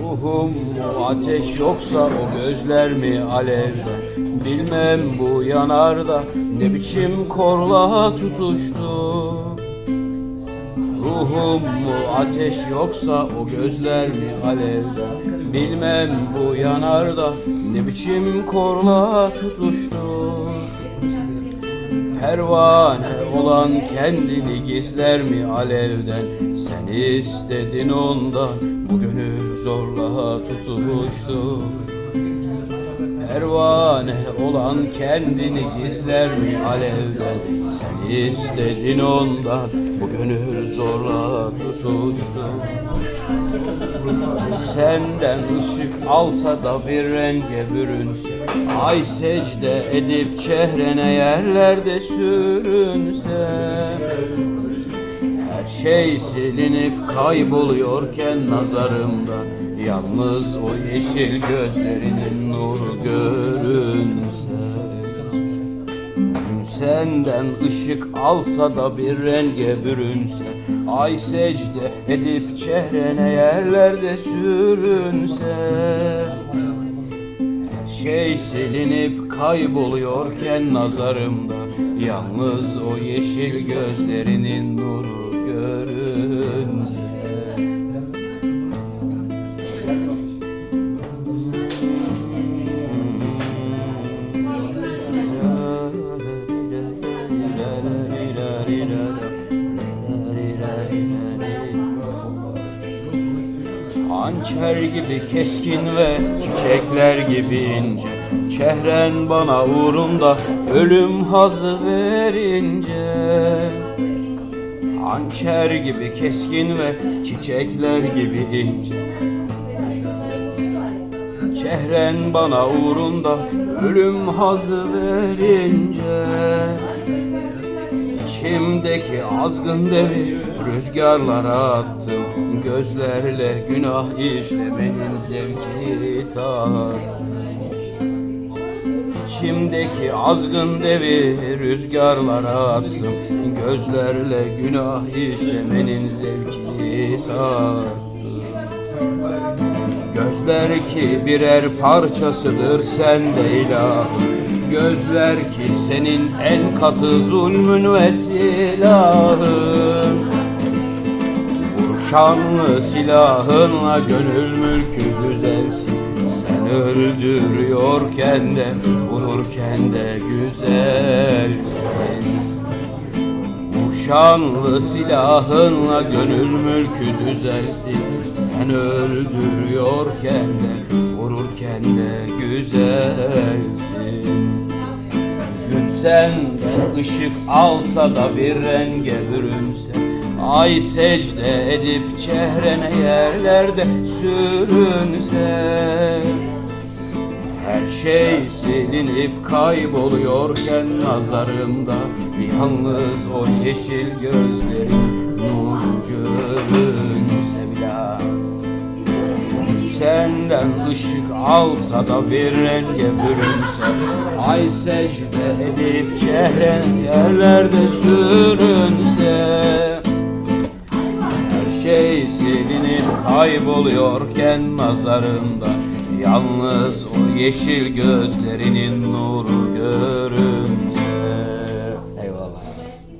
Ruhum ateş yoksa o gözler mi alevde Bilmem bu yanarda ne biçim korla tutuştu. Ruhum mu ateş yoksa o gözler mi alevde? Bilmem bu yanarda ne biçim korla tutuştu. Pervane olan kendini gizler mi alevden? Sen istedin ondan bu gönül zorla tutuştu Pervane olan kendini gizler mi alevden. Sen istedin ondan bu gönül zorla tutuştu. Senden ışık alsa da bir renge bürünse Ay secde edip çehrene yerlerde sürünse Her şey silinip kayboluyorken nazarımda Yalnız o yeşil gözlerinin nuru görünse. Senden ışık alsa da bir renge bürünse Ay secde edip çehrene yerlerde sürünse. Şey silinip kayboluyorken nazarımda Yalnız o yeşil gözlerinin nuru Hançer gibi keskin ve çiçekler gibi ince. Çehren bana uğrunda ölüm hazı verince Hançer gibi keskin ve çiçekler gibi ince. Çehren bana uğrunda ölüm hazı verince. İçimdeki azgın devi rüzgarlara attım. Gözlerle günah işlemenin zevkini tattım İçimdeki azgın devi rüzgarlara attım Gözlerle günah işlemenin zevkini tattım Gözler ki birer parçasıdır sende ilahım Gözler ki senin en katı zulmün ve silahın Vurşanlı silahınla gönül mülkü güzelsin Sen öldürüyorken de vururken de güzelsin. Uşanlı silahınla gönül mülkü düzelsin. Sen öldürüyorken de vururken de güzelsin. Gün senden ışık alsa da bir renge bürünse Ay secde edip çehrene yerlerde sürünse her şey silinip kayboluyorken nazarımda Yalnız o yeşil gözlerin nuru görünse bile. Senden ışık alsa da bir renge bürünse Ay secde edip çehren yerlerde sürünse. Her şey silinip kayboluyorken nazarında Yalnız o yeşil gözlerinin nuru görünse